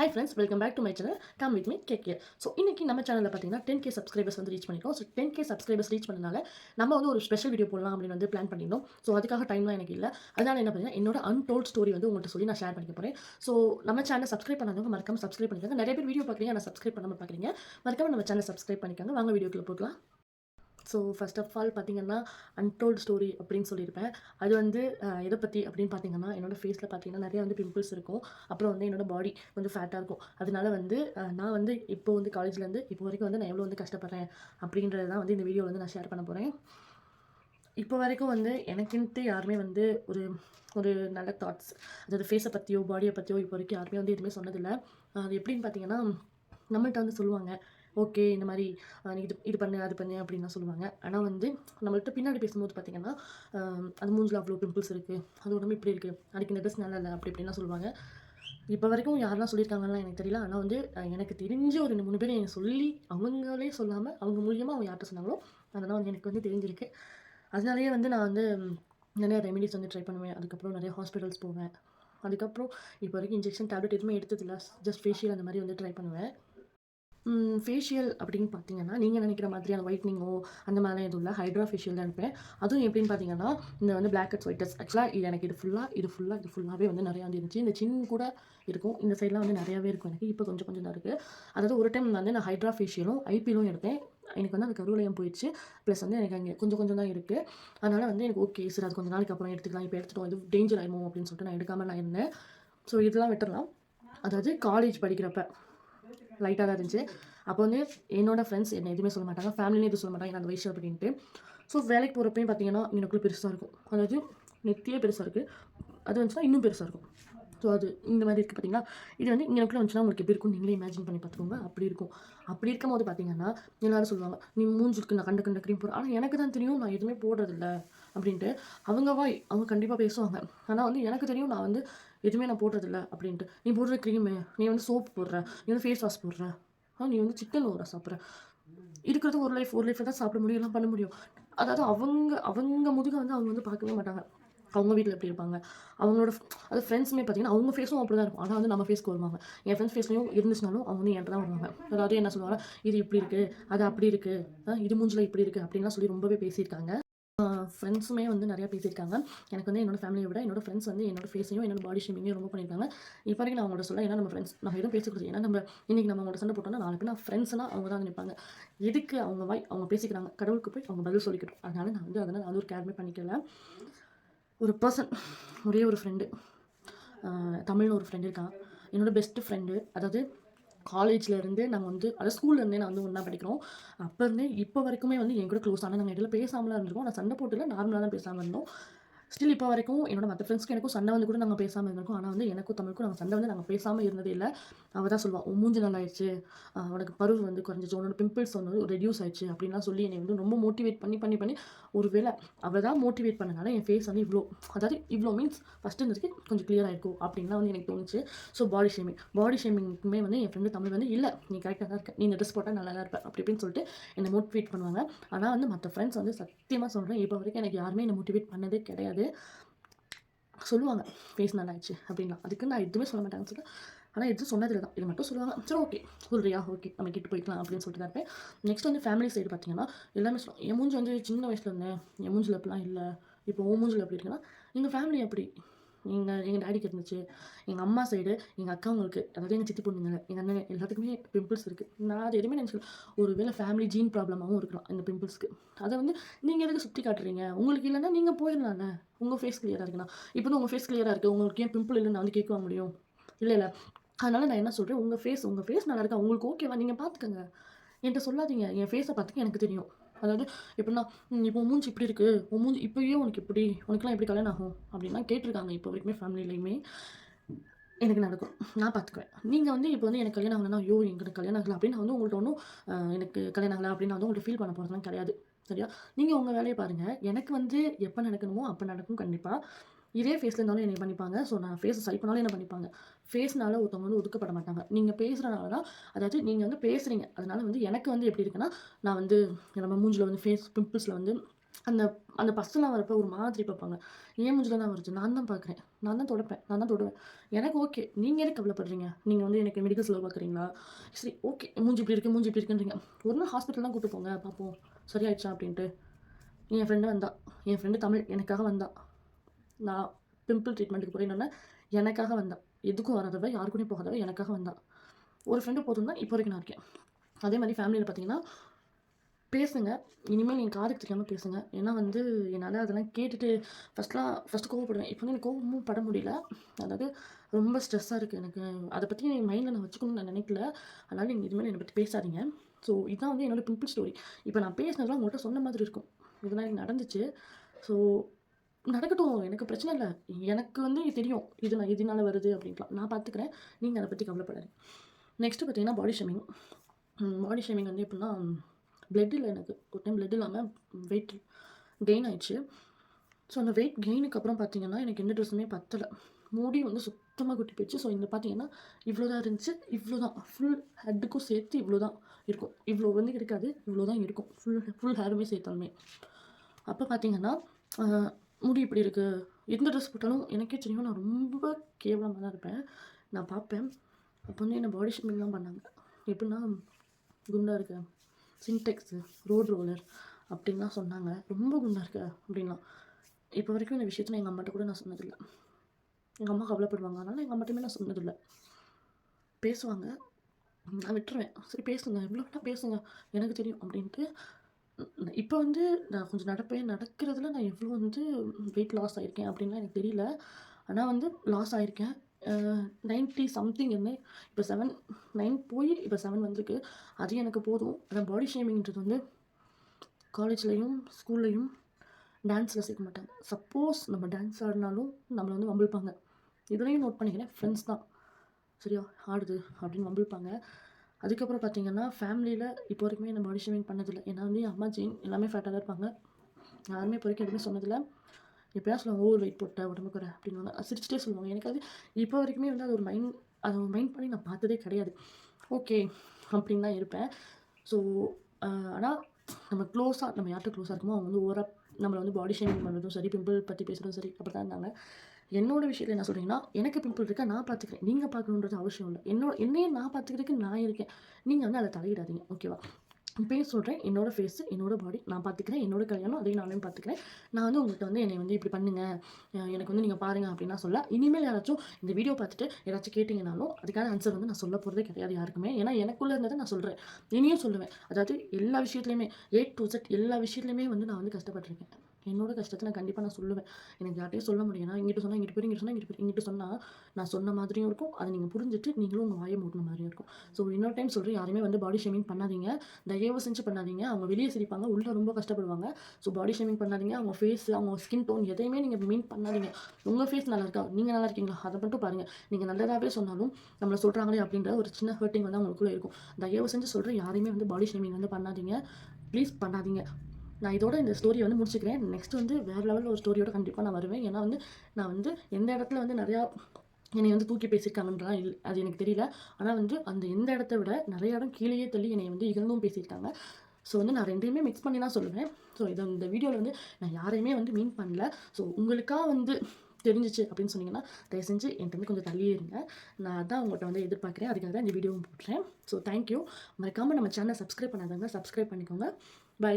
Hi friends welcome back to my channel come with me cake K so இன்னைக்கு நம்ம சேனலில் பார்த்தீங்கன்னா ten K subscribers வந்து reach பண்ணிருக்கோம். So ten K subscribers reach பண்ணனால நம்ம வந்து ஒரு ஸ்பெஷல் வீடியோ போடலாம் அப்படின்னு வந்து பிளான் பண்ணியிருந்தோம். ஸோ அதுக்காக டைம்லாம் எனக்கு இல்லை. அதனால் என்ன பார்த்தீங்கன்னா என்னோட அன்டோல்ட் ஸ்டோரி வந்து உங்கள்கிட்ட சொல்லி நான் ஷேர் பண்ணிக்க போகிறேன் ஸோ நம்ம சேனல் சப்ஸ்கிரைப் பண்ணாதவங்க மறக்காம சப்ஸ்கிரைப் பண்ணிக்கோங்க. நிறைய பேர் வீடியோ பார்க்குறீங்க ஆனால் சப்ஸ்கிரைப் பண்ணாமல் பார்க்குறீங்க. மறக்காம நம்ம சேனல் சப்ஸ்கிரைப் பண்ணிக்கோங்க. வாங்க வீடியோக்குள்ளே போகலாம். ஸோ ஃபஸ்ட் ஆஃப் ஆல் பார்த்தீங்கன்னா அன்டோல்டு ஸ்டோரி அப்படின்னு சொல்லியிருப்பேன். அது வந்து எதை பற்றி அப்படின்னு பார்த்தீங்கன்னா என்னோடய ஃபேஸில் பார்த்தீங்கன்னா நிறைய வந்து பிம்பிள்ஸ் இருக்கும். அப்புறம் வந்து என்னோடய பாடி கொஞ்சம் ஃபேட்டாக இருக்கும். அதனால வந்து நான் வந்து இப்போ வந்து காலேஜ்லேருந்து இப்போ வரைக்கும் வந்து நான் எவ்வளோ வந்து கஷ்டப்படுறேன் அப்படின்றது தான் வந்து இந்த வீடியோவில் வந்து நான் ஷேர் பண்ண போகிறேன் இப்போ வரைக்கும் வந்து எனக்குன்ட்டு யாருமே வந்து ஒரு ஒரு நல்ல தாட்ஸ் அதாவது ஃபேஸை பற்றியோ பாடியை பற்றியோ இப்போ வரைக்கும் யாருமே வந்து எதுவுமே சொன்னதில்லை. அது எப்படின்னு பார்த்தீங்கன்னா நம்மள்கிட்ட வந்து சொல்லுவாங்க ஓகே இந்த மாதிரி நீ இது இது பண்ணு அது பண்ணு அப்படின்லாம் சொல்லுவாங்க. ஆனால் வந்து நம்மள்ட்ட பின்னாடி பேசும்போது பார்த்தீங்கன்னா அது மூஞ்சில் அவ்வளோ பிம்பிள்ஸ் இருக்குது அது உடம்பு இப்படி இருக்குது அதுக்கு இந்த ட்ரெஸ் நல்லா இல்லை அப்படி இப்படிலாம் சொல்லுவாங்க. இப்போ வரைக்கும் யாரெல்லாம் சொல்லியிருக்காங்கலாம் எனக்கு தெரியல. ஆனால் வந்து எனக்கு தெரிஞ்ச ஒரு ரெண்டு மூணு பேர் எனக்கு சொல்லி அவங்களே சொல்லாமல் அவங்க மூலியமாக அவங்க யார்கிட்ட சொன்னாங்களோ அதெல்லாம் வந்து எனக்கு வந்து தெரிஞ்சிருக்கு. அதனாலேயே வந்து நான் வந்து நிறையா நிறைய ரெமெடிஸ் வந்து ட்ரை பண்ணுவேன். அதுக்கப்புறம் நிறைய ஹாஸ்பிட்டல்ஸ் போவேன். அதுக்கப்புறம் இப்போ வரைக்கும் இன்ஜெக்ஷன் டேப்லெட் எதுவுமே எடுத்ததில்ல. ஜஸ்ட் ஃபேஷியல் அந்த மாதிரி வந்து ட்ரை பண்ணுவேன். ஃபேஷியல் அப்படின்னு பார்த்தீங்கன்னா நீங்கள் நினைக்கிற மாதிரியான ஒயிட்னிங்கோ அந்த மாதிரிலாம் எதுவும் இல்லை. ஹைட்ரா ஃபேஷியல் தான் இருப்பேன் அதுவும் எப்படின்னு பார்த்தீங்கன்னா இந்த வந்து பிளாக் அட்ஸ் ஒயிட்டஸ் ஆக்சுவலாக இது எனக்கு இது ஃபுல்லாக இது ஃபுல்லாக இது ஃபுல்லாகவே வந்து நிறையா வந்து இருந்துச்சு. இந்த சின் கூட இருக்கும். இந்த சைட்லாம் வந்து நிறையாவே இருக்கும் எனக்கு. இப்போ கொஞ்சம் கொஞ்சம் தான் இருக்குது அதாவது ஒரு டைம் வந்து நான் ஹைட்ரா ஃபேஷியலும் ஐபிலும் எடுத்தேன். எனக்கு வந்து அந்த கருவளையம் போயிடுச்சு. ப்ளஸ் வந்து எனக்கு அங்கே கொஞ்சம் கொஞ்சம் தான் இருக்குது அதனால் வந்து எனக்கு ஓகே சார் அது கொஞ்சம் நாளைக்கு அப்புறம் எடுத்துக்கலாம். இப்போ எடுத்துட்டோம். இது டேஞ்சர் ஆயிடுமோ அப்படின்னு சொல்லிட்டு நான் எடுக்காமல் நான் இருந்தேன். ஸோ இதெல்லாம் விட்டுறலாம். அதாவது காலேஜ் படிக்கிறப்ப. லைட்டாக தான் இருந்துச்சு. அப்போ வந்து என்னோட ஃப்ரெண்ட்ஸ் என்ன எதுவுமே சொல்ல மாட்டாங்க. ஃபேமிலியும் எதுவும் சொல்ல மாட்டாங்க. அந்த வயசு அப்படின்ட்டு. ஸோ வேலைக்கு போகிறப்பையும் பார்த்தீங்கன்னா எனக்குள்ளே பெருசாக இருக்கும். அதாவது நெத்தியே பெருசாக இருக்குது அது வந்துச்சுன்னா இன்னும் பெருசாக இருக்கும். ஸோ அது இந்த மாதிரி இருக்குது பார்த்தீங்களா இது வந்து இங்கனக்குள்ள வந்துச்சுன்னா உங்களுக்கு எப்படி இருக்கும் நீங்களே இமேஜின் பண்ணி பார்த்துக்கோங்க அப்படி இருக்கும். அப்படி இருக்கும் போது பார்த்தீங்கன்னா எல்லோரும் சொல்லுவாங்க நீ மூஞ்சிருக்கு நான் கண்ட கண்ட க்ரீம் போகிற ஆனால் எனக்கு தான் தெரியும் நான் எதுவுமே போடுறதில்ல. அப்படின்ட்டு அவங்க வாய் அவங்க கண்டிப்பாக பேசுவாங்க. ஆனால் வந்து எனக்கு தெரியும் நான் வந்து எதுவுமே நான் போடுறதில்ல அப்படின்ட்டு. நீ போடுற க்ரீமு நீ வந்து சோப் போடுற நீ வந்து ஃபேஸ் வாஷ் போடுற. ஆ நீ வந்து சிக்கன் ஊற சாப்பிட்ற. இருக்கிறது ஒரு லைஃப் ஒரு லைஃப்பில் தான் சாப்பிட முடியும் எல்லாம் பண்ண முடியும். அதாவது அவங்க அவங்க முதுக வந்து அவங்க வந்து பார்க்கவே மாட்டாங்க. அவங்க வீட்டில் எப்படி இருப்பாங்க? அவங்களோட அது ஃப்ரெண்ட்ஸுமே பார்த்தீங்கன்னா அவங்க ஃபேஸும் அப்படி தான் இருக்கும். ஆனால் வந்து நம்ம ஃபேஸ்க்கு வருவாங்க. என் ஃப்ரெண்ட்ஸ் ஃபேஸ்லையும் இருந்துச்சுனாலும் அவங்க வந்து என்கிட்ட தான் வருவாங்க. அதாவது என்ன சொல்லுவாங்க இது இப்படி இருக்குது அது அப்படி இருக்குது இது மூஞ்சில் இப்படி இருக்குது அப்படின்லாம் சொல்லி ரொம்பவே பேசியிருக்காங்க. ஃப்ரெண்ட்ஸுமே வந்து நிறையா பேசியிருக்காங்க எனக்கு வந்து என்னோட ஃபேமிலியை விட என்னோட ஃப்ரெண்ட்ஸ் வந்து என்னோட ஃபேஸையும் என்னோட பாடி ஷேமிங்கையும் ரொம்ப பண்ணியிருக்காங்க. இப்போ வரைக்கும் நான் அவங்களோட சொல்ல ஏன்னா நம்ம ஃப்ரெண்ட்ஸ் நம்ம எதுவும் பேசக்கூடாது ஏன்னா நம்ம இன்னைக்கு நம்ம அவங்களோட சண்டை போட்டோம்னா நாளைக்கு நான் ஃப்ரெண்ட்ஸ்னால் அவங்க தான் நினைப்பாங்க எதுக்கு அவங்க வாய் அவங்க பேசிக்கிறாங்க? கடவுளுக்கு போய் அவங்க பதில் சொல்லிக்கட்டும் அதனால் நான் வந்து அதனால் அது ஒரு கேர்மே பண்ணிக்கல. ஒரு பர்சன் ஒரே ஒரு ஃப்ரெண்டு தமிழ்னு ஒரு ஃப்ரெண்டு இருக்கான். என்னோடய பெஸ்ட்டு ஃப்ரெண்டு அதாவது காலேஜ்லேருந்தே நாங்கள் வந்து அதாவது ஸ்கூல்லேருந்தே நான் வந்து ஒன்றா படிக்கிறோம். அப்போ இருந்தே இப்போ வரைக்குமே வந்து என் கூட க்ளோஸ் ஆனால் நாங்கள் இடையில பேசாமலாம் இருந்திருக்கோம். நான் சண்டை போட்டுல நார்மலாக தான் பேசாமல் இருந்தோம். ஸ்டில் இப்போ வரைக்கும் என்னோட மற்ற ஃப்ரெண்ட்ஸ்க்கு எனக்கும் சண்டை வந்து கூட நாங்கள் பேசாமல் இருந்திருக்கோம். ஆனால் வந்து எனக்கும் தமிழுக்கும் நாங்கள் சண்டை வந்து நாங்கள் பேசாமல் இருந்ததே இல்லை. அவள் தான் சொல்லுவாள் உன் மூஞ்சி நல்லாயிடுச்சு. உனக்கு பருவ வந்து குறைஞ்சிச்சு. உன்னோட பிம்பிள்ஸ் வந்து ரெடியூஸ் ஆயிடுச்சு. அப்படின்லாம் சொல்லி என்னை வந்து ரொம்ப மோட்டிவேட் பண்ணி பண்ணி பண்ணி ஒருவேளை அவள் தான் மோட்டிவேட் பண்ணனால என் ஃபேஸ் வந்து இவ்வளோ அதாவது இவ்வளோ மீன்ஸ் ஃபஸ்ட்டு இருந்ததுக்கு கொஞ்சம் கிளியராக இருக்கும் அப்படின்லாம் வந்து எனக்கு தோணுச்சு. ஸோ பாடி ஷேமிங் பாடி ஷேமிங்க்குமே வந்து என் ஃப்ரெண்டு தமிழ் வந்து இல்லை நீ கரெக்டாக தான் இருக்க. நீ இந்த ட்ரெஸ் போட்டால் நல்லா தான் இருப்பேன் அப்படி இப்படின்னு சொல்லிட்டு என்னை மோட்டிவேட் பண்ணுவாங்க. ஆனால் வந்து மற்ற ஃப்ரெண்ட்ஸ் வந்து சத்தியமாக சொல்கிறேன் இப்போ வரைக்கும் எனக்கு யாருமே என்னை மோட்டிவேட் பண்ணதே கிடையாது. சொல்லுவாங்க ஃபேஸ் நல்லா ஆயிடுச்சு அப்படின்னா அதுக்கு நான் எதுவுமே சொல்ல மாட்டாங்கன்னு சொல்லிட்டு ஆனால் எதுவும் சொன்னதில்லை தான். இது மட்டும் சொல்லுவாங்க சரி ஓகே சொல்கிறியா ஓகே நம்ம கிட்ட போய்க்கலாம் அப்படின்னு சொல்லிட்டு தான் இருப்பேன். நெக்ஸ்ட் வந்து ஃபேமிலி சைடு பார்த்தீங்கன்னா எல்லாமே சொல்லுவாங்க என் மூஞ்சி வந்து சின்ன வயசுல இருந்தேன் என் மூஞ்சில் அப்படிலாம் இல்லை இப்போ ஓ மூஞ்சில் எப்படி இருக்குன்னா எங்கள் ஃபேமிலி அப்படி எங்கள் எங்கள் டேடிக்கு இருந்துச்சு. எங்கள் அம்மா சைடு எங்கள் அக்காவங்களுக்கு அதாவது எங்கள் சித்தி பொண்ணுங்க எங்கள் அண்ணன் எல்லாத்துக்குமே பிம்பிள்ஸ் இருக்குது நான் அது எதுவுமே நினச்சிக்கல. ஒரு வேளை ஃபேமிலி ஜீன் ப்ராப்ளமாகவும் இருக்கலாம் இந்த பிம்பிள்ஸ்க்கு அதை வந்து நீங்கள் எதுக்கு சுற்றி காட்டுறீங்க? உங்களுக்கு இல்லைன்னா நீங்கள் போயிடலாம்ல. உங்கள் ஃபேஸ் கிளியராக இருக்குண்ணா இப்போ வந்து உங்கள் ஃபேஸ் கிளியராக இருக்குது உங்களுக்கு ஏன் பிம்பிள் இல்லை நான் வந்து கேட்க முடியும்? இல்லை இல்லை. அதனால் நான் என்ன சொல்கிறேன் உங்கள் ஃபேஸ் உங்கள் ஃபேஸ் நல்லா இருக்கா? உங்களுக்கு ஓகேவா நீங்கள் பார்த்துக்கங்க. என்கிட்ட சொல்லாதீங்க. என் ஃபேஸை பார்த்துக்க எனக்கு தெரியும். அதாவது எப்படின்னா இப்போ மூஞ்சி இப்படி இருக்குது உன் மூஞ்சி இப்போயே உனக்கு இப்படி உனக்குலாம் எப்படி கல்யாணம் ஆகும். அப்படின்லாம் கேட்டிருக்காங்க இப்போ வரைக்குமே ஃபேமிலிலையுமே எனக்கு நடக்கும். நான் பார்த்துக்குவேன் நீங்கள் வந்து இப்போ வந்து எனக்கு கல்யாணம் ஆகலைன்னா ஐயோ எனக்கு கல்யாணம் ஆகலை. அப்படின்னு நான் வந்து உங்கள்கிட்ட ஒன்றும் எனக்கு கல்யாணம் ஆகலை அப்படின்னு நான் வந்து உங்கள்கிட்ட ஃபீல் பண்ண போகிறதுலாம் கிடையாது. சரியா? நீங்கள் உங்கள் வேலையை பாருங்கள் எனக்கு வந்து எப்போ நடக்கணுமோ அப்போ நடக்கும் கண்டிப்பாக இதே ஃபேஸில் இருந்தாலும் என்னை பண்ணிப்பாங்க. ஸோ நான் ஃபேஸ் சரி பண்ணாலும் என்ன பண்ணிப்பாங்க. ஃபேஸ்னால ஒருத்தவங்க வந்து ஒதுக்கப்பட மாட்டாங்க. நீங்கள் பேசுகிறனால தான் அதாவது நீங்கள் வந்து பேசுகிறீங்க அதனால வந்து எனக்கு வந்து எப்படி இருக்குன்னா நான் வந்து நம்ம மூஞ்சில் வந்து ஃபேஸ் பிம்பிள்ஸில் வந்து அந்த அந்த பஸ்ஸெல்லாம் வரப்போ ஒரு மாதிரி பார்ப்பாங்க. ஏன் மூஞ்சில் தான் வருது. நான் தான் பார்க்குறேன். நான் தான் தொடப்பேன். நான் தான் தொடுவேன். எனக்கு ஓகே நீங்கள் எதுக்கு கவலைப்படுறீங்க? நீங்கள் வந்து எனக்கு மெடிக்கல் செலவு பார்க்குறீங்களா? சரி ஓகே மூஞ்சி இப்படி இருக்குது மூஞ்சி இப்படி இருக்குன்றீங்க. ஒரு நாள் ஹாஸ்பிட்டல் தான் கூப்பிட்டு போங்க. பார்ப்போம். சரியாயிடுச்சா அப்படின்ட்டு. என் ஃப்ரெண்டு வந்தா. என் ஃப்ரெண்டு தமிழ். எனக்காக வந்தா. நான் பிம்பிள் ட்ரீட்மெண்ட்டுக்கு போகிறேன்னு எனக்காக வந்தேன் எதுக்கும் வராதவ யாருக்கூடயும் போகாதவ எனக்காக வந்தான் ஒரு ஃப்ரெண்டு போதும் தான் இப்போ வரைக்கும் நான் இருக்கேன். அதே மாதிரி ஃபேமிலியில் பார்த்தீங்கன்னா பேசுங்க. இனிமேல் நீங்கள் காதுக்கு தெரியாமல் பேசுங்க. ஏன்னா வந்து என்னால் அதெல்லாம் கேட்டுட்டு ஃபஸ்ட்லாம் ஃபஸ்ட்டு கோவப்படுவேன். இப்போ வந்து எனக்கு கோவமும் பட முடியல. அதாவது ரொம்ப ஸ்ட்ரெஸ்ஸாக இருக்குது எனக்கு. அதை பற்றி என் மைண்டில் நான் வச்சுக்கணும்னு நான் நினைக்கல. அதனால் நீங்கள் இனிமேல் என்னை பற்றி பேசாதீங்க. ஸோ இதுதான் வந்து என்னோட பிம்பிள் ஸ்டோரி இப்போ நான் பேசினதெல்லாம் உங்கள்கிட்ட சொன்ன மாதிரி இருக்கும். இதெல்லாம் எனக்கு நடந்துச்சு. ஸோ நடக்கட்டும் எனக்கு பிரச்சனை இல்லை. எனக்கு வந்து தெரியும். இது நான் இதனால வருது அப்படின்லாம் நான் பார்த்துக்கிறேன் நீங்கள் அதை பற்றி கவலைப்படாதீங்க. நெக்ஸ்ட்டு பார்த்தீங்கன்னா பாடி ஷேமிங் பாடி ஷேமிங் வந்து எப்படின்னா பிளட் இல்லை எனக்கு ஒரு டைம் பிளட் இல்லாமல் வெயிட் கெயின் ஆயிடுச்சு. ஸோ அந்த வெயிட் கெயினுக்கு அப்புறம் பார்த்தீங்கன்னா எனக்கு எந்த ட்ரெஸ்ஸுமே பத்தலை. மூடி வந்து சுத்தமாக குட்டி போயிடுச்சு. ஸோ இந்த பார்த்தீங்கன்னா இவ்வளோ தான் இருந்துச்சு. இவ்வளோ தான் ஃபுல் ஹெட்டுக்கும் சேர்த்து இவ்வளோ தான் இருக்கும். இவ்வளோ வந்து இருக்காது. இவ்வளோ தான் இருக்கும் ஃபுல் ஃபுல் ஹேருமே சேர்த்தாலுமே. அப்போ பார்த்தீங்கன்னா முடி இப்படி இருக்குது எந்த ட்ரெஸ் போட்டாலும் எனக்கே தெரியும். நான் ரொம்ப கேவலமாக தான் இருப்பேன். நான் பார்ப்பேன். அப்போ வந்து என்னை பாடி ஷேமிங்லாம் பண்ணாங்க. எப்படின்னா குண்டாக இருக்க சின்டெக்ஸு ரோட் ரோலர் அப்படின்லாம் சொன்னாங்க. ரொம்ப குண்டாக இருக்க அப்படின்லாம். இப்போ வரைக்கும் இந்த விஷயத்தை எங்கள் அம்மாட்ட கூட நான் சொன்னதில்லை. எங்கள் அம்மா கவலைப்படுவாங்க. அதனால் எங்கள் அம்மாட்டையுமே நான் சொன்னதில்லை. பேசுவாங்க. நான் விட்டுருவேன். சரி பேசுங்க. எவ்வளோ வேணால் பேசுங்க. எனக்கு தெரியும் அப்படின்ட்டு இப்போ வந்து நான் கொஞ்சம் நடப்பேன் நடக்கிறதுல நான் எவ்வளோ வந்து வெயிட் லாஸ் ஆகிருக்கேன் அப்படின்லாம் எனக்கு தெரியல. ஆனால் வந்து லாஸ் ஆகிருக்கேன் நைன்ட்டி சம்திங் என்ன இப்போ செவன் நைன் போய் இப்போ செவன் வந்திருக்கு. அது எனக்கு போதும். ஆனால் பாடி ஷேமிங்கிறது வந்து காலேஜ்லேயும் ஸ்கூல்லையும் டான்ஸில் சேர்க்க மாட்டாங்க சப்போஸ் நம்ம டான்ஸ் ஆடினாலும் நம்மளை வந்து வம்பிழ்ப்பாங்க. இதுலையும் நோட் பண்ணிக்கிறேன். ஃப்ரெண்ட்ஸ் தான். சரியா? ஆடுது அப்படின்னு வம்பிழ்ப்பாங்க. அதுக்கப்புறம் பார்த்தீங்கன்னா ஃபேமிலியில் இப்போ வரைக்குமே என்ன பாடி ஷேமிங் பண்ணதில்லை. ஏன்னா வந்து என் அம்மாச்சி எல்லாமே ஃபேட்டாக தான் இருப்பாங்க. யாருமே இப்போ வரைக்கும் எதுவுமே சொன்னதில்லை. எப்படியா சொல்லுவாங்க ஓவர் வெயிட் போட்ட உடம்பு குறை அப்படின்னு சிரிச்சிட்டே சொல்லுவாங்க. எனக்கு அது இப்போ வரைக்குமே வந்து அது ஒரு மைண்ட் அதை மைண்ட் பண்ணி நான் பார்த்ததே கிடையாது. ஓகே அப்படின்னு தான் இருப்பேன். ஸோ ஆனால் நம்ம க்ளோஸாக நம்ம யார்கிட்ட க்ளோஸாக இருக்குமோ அவங்க வந்து ஓவராக நம்மளை வந்து பாடி ஷேமிங் பண்ணுறதும் சரி பிம்பிள் பற்றி பேசுகிறதும் சரி அப்படி தான் இருந்தாங்க. என்னோட விஷயத்தில் என்ன சொல்கிறீங்கன்னா எனக்கு பிம்பிள் இருக்கா நான் பார்த்துக்கிறேன் நீங்கள் பார்க்கணுன்றது அவசியம் இல்லை. என்னோட என்னையே நான் பார்த்துக்கிறதுக்கு நான் இருக்கேன். நீங்கள் வந்து அதை தலையிடாதீங்க ஓகேவா இப்போயும் சொல்கிறேன் என்னோடய ஃபேஸு என்னோட பாடி நான் பார்த்துக்கிறேன் என்னோட கல்யாணம் அதையும் நானும் பார்த்துக்கிறேன் நான் வந்து உங்கள்கிட்ட வந்து என்னை வந்து இப்படி பண்ணுங்க. எனக்கு வந்து நீங்கள் பாருங்கள் அப்படின்னா சொல்ல. இனிமேல் யாராச்சும் இந்த வீடியோ பார்த்துட்டு யாராச்சும் கேட்டிங்கனாலும் அதுக்கான ஆன்சர் வந்து நான் சொல்ல போகிறதே கிடையாது யாருக்குமே. ஏன்னா எனக்குள்ளே இருந்ததை நான் சொல்கிறேன் இனியும் சொல்லுவேன். அதாவது எல்லா விஷயத்துலையுமே ஏ டு செட் எல்லா விஷயத்துலையுமே வந்து நான் வந்து கஷ்டப்பட்டிருக்கேன். என்னோட கஷ்டத்தை நான் கண்டிப்பாக நான் சொல்லுவேன். எனக்கு யார்ட்டையும் சொல்ல முடியும் நான் சொன்னால் இங்கிட்டு போய் இங்கிட்டு சொன்னால் இங்கிட்டு போய் இங்கிட்டு சொன்னால் நான் சொன்ன மாதிரியும் இருக்கும். அதை நீங்கள் புரிஞ்சுட்டு நீங்களும் உங்கள் வாயை மூட்டின மாதிரியும் இருக்கும். ஸோ இன்னொரு டைம் சொல்கிறேன் யாருமே வந்து பாடி ஷேமிங் பண்ணாதீங்க. தயவு செஞ்சு பண்ணாதீங்க. அவங்க வெளியே சிரிப்பாங்க. உள்ளே ரொம்ப கஷ்டப்படுவாங்க. ஸோ பாடி ஷேமிங் பண்ணாதீங்க. அவங்க ஃபேஸ் அவங்க ஸ்கின் டோன் எதையுமே நீங்கள் மீன் பண்ணாதீங்க. உங்கள் ஃபேஸ் நல்லா இருக்கா? நீங்கள் நல்லா இருக்கீங்களா? அதை மட்டும் பாருங்கள் நீங்கள் நல்லதாகவே சொன்னாலும் நம்மளை சொல்கிறாங்களே அப்படின்ற ஒரு சின்ன ஹர்ட்டிங் வந்து அவங்களுக்குள்ளே இருக்கும். தயவு செஞ்சு சொல்கிறேன் யாரையுமே வந்து பாடி ஷேமிங் வந்து பண்ணாதீங்க. ப்ளீஸ் பண்ணாதீங்க. நான் இதோட இந்த ஸ்டோரியை வந்து முடிச்சுக்கிறேன். நெக்ஸ்ட் வந்து வேறு லெவலில் ஒரு ஸ்டோரியோட கண்டிப்பாக நான் வருவேன். ஏன்னா வந்து நான் வந்து எந்த இடத்துல வந்து நிறையா என்னை வந்து தூக்கி பேசியிருக்காங்கன்றா இல்லை அது எனக்கு தெரியல. ஆனால் வந்து அந்த எந்த இடத்த விட நிறைய இடம் கீழேயே தள்ளி என்னை வந்து இகழ்ந்தும் பேசியிருக்காங்க. ஸோ வந்து நான் ரெண்டையுமே மிக்ஸ் பண்ணி தான் சொல்லுவேன். ஸோ இதை இந்த வீடியோவில் வந்து நான் யாரையுமே வந்து மீன் பண்ணல. ஸோ உங்களுக்காக வந்து தெரிஞ்சிச்சு அப்படின்னு சொன்னீங்கன்னா தயவு செஞ்சு என்கிட்ட கொஞ்சம் தள்ளியே இருங்க நான் அதான் உங்கள்கிட்ட வந்து எதிர்பார்க்குறேன். அதுக்காக தான் இந்த வீடியோவும் போடுறேன். ஸோ தேங்க்யூ மறக்காமல் நம்ம சேனலை சப்ஸ்கிரைப் பண்ணாதவங்க சப்ஸ்கிரைப் பண்ணிக்கோங்க. பை